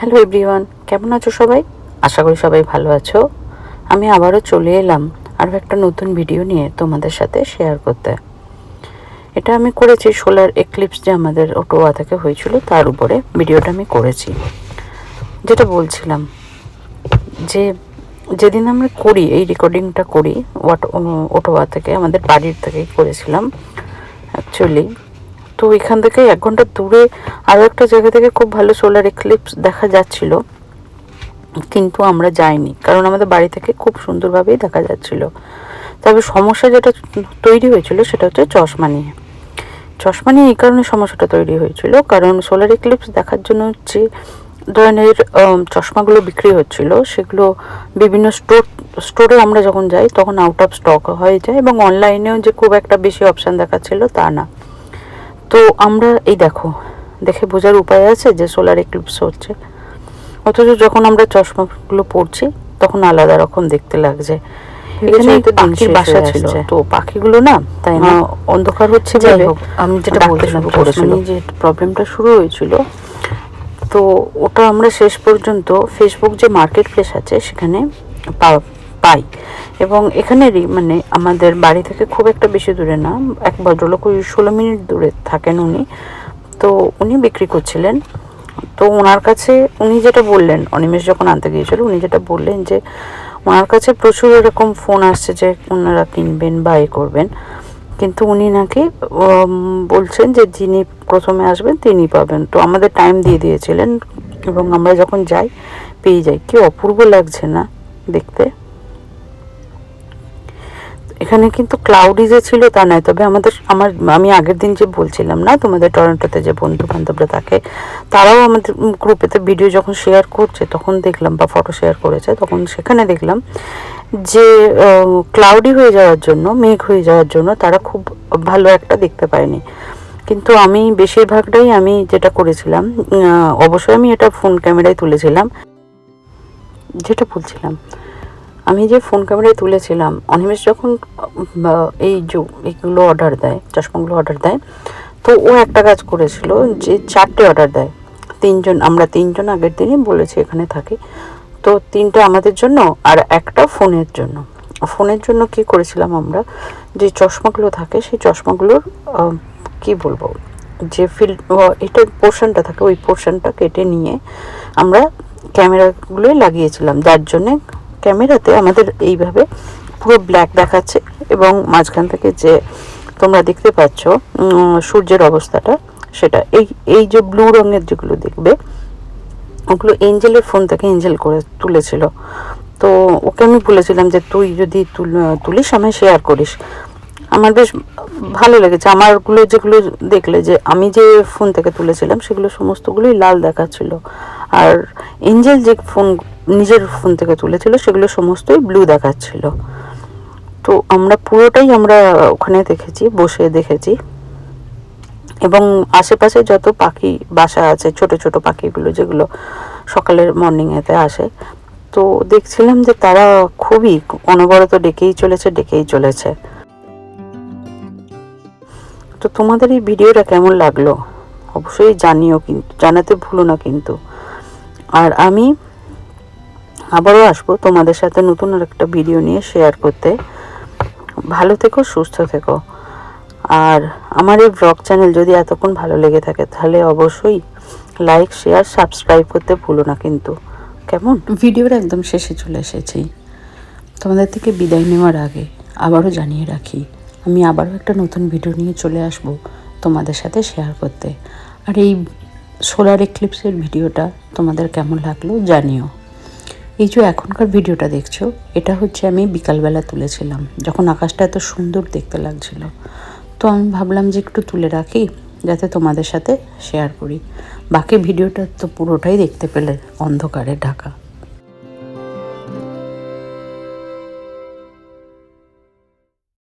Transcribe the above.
Hello everyone, কেমন আছো সবাই? আশা করি সবাই ভালো আছো। আমি আবারও চলে এলাম আরও একটা নতুন ভিডিও নিয়ে তোমাদের সাথে শেয়ার করতে। এটা আমি করেছি সোলার এক্লিপস যে আমাদের অটোয়া থেকে হয়েছিল, তার উপরে ভিডিওটা আমি করেছি। যেটা বলছিলাম যে, যেদিন আমরা করি, এই রেকর্ডিংটা করি ওয়াট অটোয়া থেকে, আমাদের বাড়ির থেকেই করেছিলাম অ্যাকচুয়ালি তো এখান থেকে এক ঘণ্টা দূরে আরও একটা জায়গা থেকে খুব ভালো সোলার এক্লিপস দেখা যাচ্ছিল। কিন্তু আমরা যাইনি, কারণ আমাদের বাড়ি থেকে খুব সুন্দরভাবেই দেখা যাচ্ছিল। তবে সমস্যা যেটা তৈরি হয়েছিল সেটা হচ্ছে চশমা নিয়ে। চশমা নিয়ে এই কারণে সমস্যাটা তৈরি হয়েছিল, কারণ সোলার এক্লিপস দেখার জন্য যে ধরনের চশমাগুলো বিক্রি হচ্ছিল, সেগুলো বিভিন্ন স্টোর স্টোরে আমরা যখন যাই, তখন আউট অফ স্টক হয়ে যায় এবং অনলাইনেও যে খুব একটা বেশি অপশান দেখাচ্ছিল তা না। তো আমরা এই দেখো দেখে বোঝার উপায় আছে যে সোলার এক্লিপস হচ্ছে। অথচ যখন আমরা চশমাগুলো পরছি তখন আলাদা রকম দেখতে লাগছে। এখানে হয়তো পাখির বাসা ছিল। তো পাখিগুলো না তাই না হ্যাঁ। অন্ধকার হচ্ছে যাই হোক, আমি যেটা বলতে শুরু করেছিলাম। যে প্রবলেমটা শুরু হয়েছিল তো ওটা আমরা শেষ পর্যন্ত ফেসবুক যে মার্কেট প্লেস আছে সেখানে পাই। এবং এখানেরই মানে আমাদের বাড়ি থেকে খুব একটা বেশি দূরে না, এক ভদ্রলোক ওই ষোলো মিনিট দূরে থাকেন উনি। তো উনি বিক্রি করছিলেন। তো ওনার কাছে উনি যেটা বললেন, অনিমেষ যখন আনতে গিয়েছিল, উনি যেটা বললেন যে, ওনার কাছে প্রচুর এরকম ফোন আসছে যে, ওনারা কিনবেন বা এ করবেন। কিন্তু উনি নাকি বলছেন যে, যিনি প্রথমে আসবেন, তিনি পাবেন। তো আমাদের টাইম দিয়ে দিয়েছিলেন এবং আমরা যখন যাই, পেয়ে যাই। কি অপূর্ব লাগছে না দেখতে। এখানে কিন্তু ক্লাউডি যে ছিল তা নয়। তবে আমাদের, আমার, আমি আগের দিন যে বলছিলাম না, তোমাদের টরন্টোতে যে বন্ধু বান্ধবরা থাকে, তারাও আমাদের গ্রুপেতে ভিডিও যখন শেয়ার করছে, তখন দেখলাম বা ফটো শেয়ার করেছে, তখন সেখানে দেখলাম যে ক্লাউডি হয়ে যাওয়ার জন্য, মেঘ হয়ে যাওয়ার জন্য তারা খুব ভালো একটা দেখতে পায়নি। কিন্তু আমি বেশিরভাগটাই আমি যেটা করেছিলাম অবশ্যই আমি এটা ফোন ক্যামেরায় তুলেছিলাম। যেটা বলছিলাম আমি যে ফোন ক্যামেরায় তুলেছিলাম, অনিমেষ যখন এই এইগুলো অর্ডার দেয়, চশমাগুলো অর্ডার দেয়, তো ও একটা কাজ করেছিল যে চারটে অর্ডার দেয়। তিনজন, আমরা তিনজন আগের দিনই বলেছি এখানে থাকি। তো তিনটে আমাদের জন্য আর একটা ফোনের জন্য। ফোনের জন্য কি করেছিলাম আমরা? যে চশমাগুলো থাকে, সেই চশমাগুলোর কি বলব, যে ফিল এটা পোর্শনটা থাকে, ওই পোর্শনটা কেটে নিয়ে আমরা ক্যামেরাগুলোই লাগিয়েছিলাম। যার জন্যে ক্যামেরাতে আমাদের এইভাবে পুরো ব্ল্যাক দেখাচ্ছে এবং মাঝখান থেকে যে তোমরা দেখতে পাচ্ছ সূর্যের অবস্থাটা, সেটা এই এই যে ব্লু রঙের যেগুলো দেখবে, ওগুলো এঞ্জেলের ফোন থেকে এঞ্জেল করে তুলেছিল। তো ওকে আমি বলেছিলাম যে তুই যদি তুল- তুলিস, আমায় শেয়ার করিস। আমার বেশ ভালো লেগেছে। আমারগুলো যেগুলো দেখলে যে আমি যে ফোন থেকে তুলেছিলাম, সেগুলো সমস্তগুলোই লাল দেখাচ্ছিল। আর এঞ্জেল যে ফোন নিজের ফোন থেকে তুলেছিল, সেগুলো সমস্তই ব্লু দেখাচ্ছিল। তো আমরা পুরোটাই আমরা ওখানে দেখেছি, বসে দেখেছি। এবং আশেপাশে যত পাখি বাসা আছে, ছোট ছোট পাখিগুলো যেগুলো সকালের মর্নিংয়েতে আসে, তো দেখছিলাম যে তারা খুবই অনবরত ডেকেই চলেছে ডেকেই চলেছে। তো তোমাদের এই ভিডিওটা কেমন লাগল? অবশ্যই জানিও কিন্তু, জানাতে ভুলো না কিন্তু। আর আমি আবারও আসব তোমাদের সাথে নতুন আর একটা ভিডিও নিয়ে শেয়ার করতে। ভালো থেকো, সুস্থ থেকো। আর আমার এই ব্লগ চ্যানেল যদি এতক্ষণ ভালো লেগে থাকে, তাহলে অবশ্যই লাইক শেয়ার সাবস্ক্রাইব করতে ভুলো না কিন্তু। কেমন? ভিডিওর একদম শেষে চলে এসেছি। তোমাদের থেকে বিদায় নেওয়ার আগে আবারও জানিয়ে রাখি, আমি আবারও একটা নতুন ভিডিও নিয়ে চলে আসব তোমাদের সাথে শেয়ার করতে। আর এই সোলার এক্লিপসের ভিডিওটা তোমাদের কেমন লাগল জানিও। এই যে এখনকার ভিডিওটা দেখছ, এটা হচ্ছে আমি বিকালবেলা তুলেছিলাম, যখন আকাশটা এত সুন্দর দেখতে লাগছিল। তো আমি ভাবলাম যে একটু তুলে রাখি, যাতে তোমাদের সাথে শেয়ার করি। বাকি ভিডিওটা তো পুরোটাই দেখতে পেলে অন্ধকারে ঢাকা।